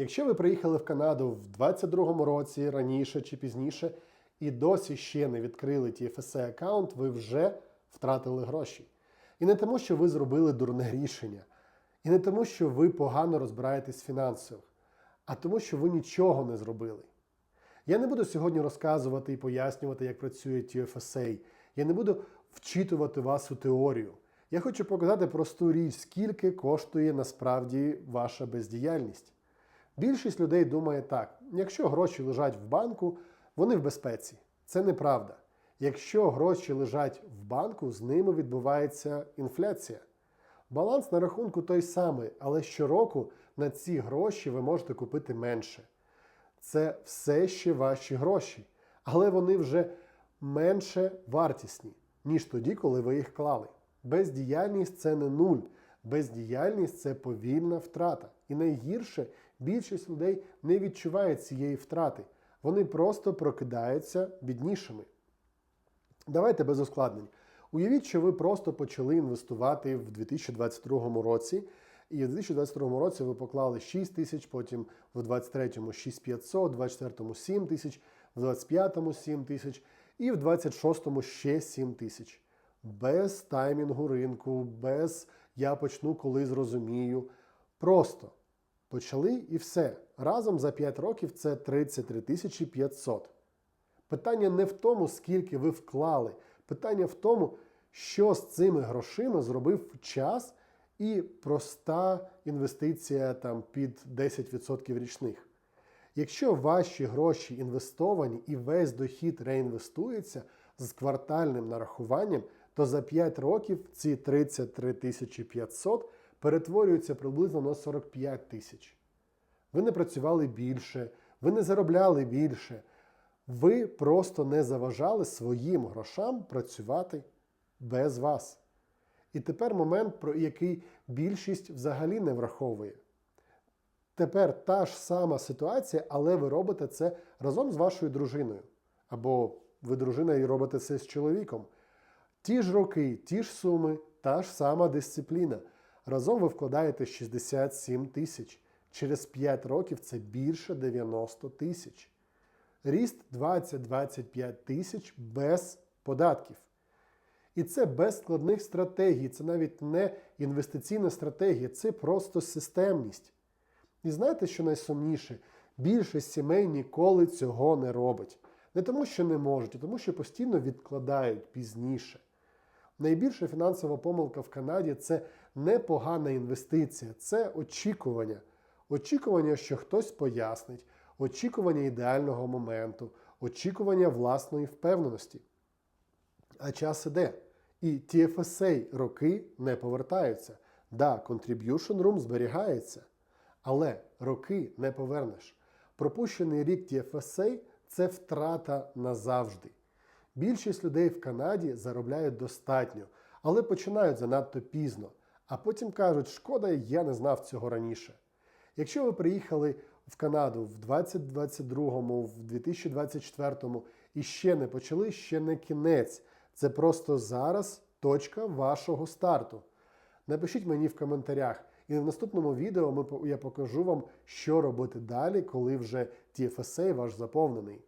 Якщо ви приїхали в Канаду в 22-му році, раніше чи пізніше, і досі ще не відкрили TFSA аккаунт, ви вже втратили гроші. І не тому, що ви зробили дурне рішення, і не тому, що ви погано розбираєтесь в фінансах, а тому, що ви нічого не зробили. Я не буду сьогодні розказувати і пояснювати, як працює TFSA. Я не буду вчитувати вас у теорію. Я хочу показати просту річ, скільки коштує насправді ваша бездіяльність. Більшість людей думає так: якщо гроші лежать в банку, вони в безпеці. Це неправда. Якщо гроші лежать в банку, з ними відбувається інфляція. Баланс на рахунку той самий, але щороку на ці гроші ви можете купити менше. Це все ще ваші гроші, але вони вже менше вартісні, ніж тоді, коли ви їх клали. Бездіяльність це не нуль. Бездіяльність це повільна втрата. І найгірше більшість людей не відчуває цієї втрати. Вони просто прокидаються біднішими. Давайте без ускладнень. Уявіть, що ви просто почали інвестувати в 2022 році, і в 2022 році ви поклали 6 тисяч, потім в 23-му 6500, в 24-му 7 тисяч, в 25-му 7 тисяч і в 26-му ще 7 тисяч. Без таймінгу ринку, без я почну, коли зрозумію. Просто почали і все. Разом за 5 років це 33 500. Питання не в тому, скільки ви вклали. Питання в тому, що з цими грошима зробив час і проста інвестиція там під 10% річних. Якщо ваші гроші інвестовані і весь дохід реінвестується з квартальним нарахуванням, то за 5 років ці 33 500 перетворюються приблизно на 45 тисяч. Ви не працювали більше, ви не заробляли більше. Ви просто не заважали своїм грошам працювати без вас. І тепер момент, про який більшість взагалі не враховує. Тепер та ж сама ситуація, але ви робите це разом з вашою дружиною. Або ви дружина і робите це з чоловіком. Ті ж роки, ті ж суми, та ж сама дисципліна. Разом ви вкладаєте 67 тисяч. Через 5 років це більше 90 тисяч. Ріст 20-25 тисяч без податків. І це без складних стратегій, це навіть не інвестиційна стратегія, це просто системність. І знаєте, що найсумніше? Більшість сімей ніколи цього не робить. Не тому, що не можуть, а тому, що постійно відкладають пізніше. Найбільша фінансова помилка в Канаді це непогана інвестиція, це очікування. Очікування, що хтось пояснить, очікування ідеального моменту, очікування власної впевненості. А час іде. І TFSA роки не повертаються. Да, Contribution Room зберігається, але роки не повернеш. Пропущений рік TFSA – це втрата назавжди. Більшість людей в Канаді заробляють достатньо, але починають занадто пізно, а потім кажуть, шкода, я не знав цього раніше. Якщо ви приїхали в Канаду в 2022, в 2024 і ще не почали, ще не кінець. Це просто зараз точка вашого старту. Напишіть мені в коментарях, і в наступному відео ми, я покажу вам, що робити далі, коли вже TFSA ваш заповнений.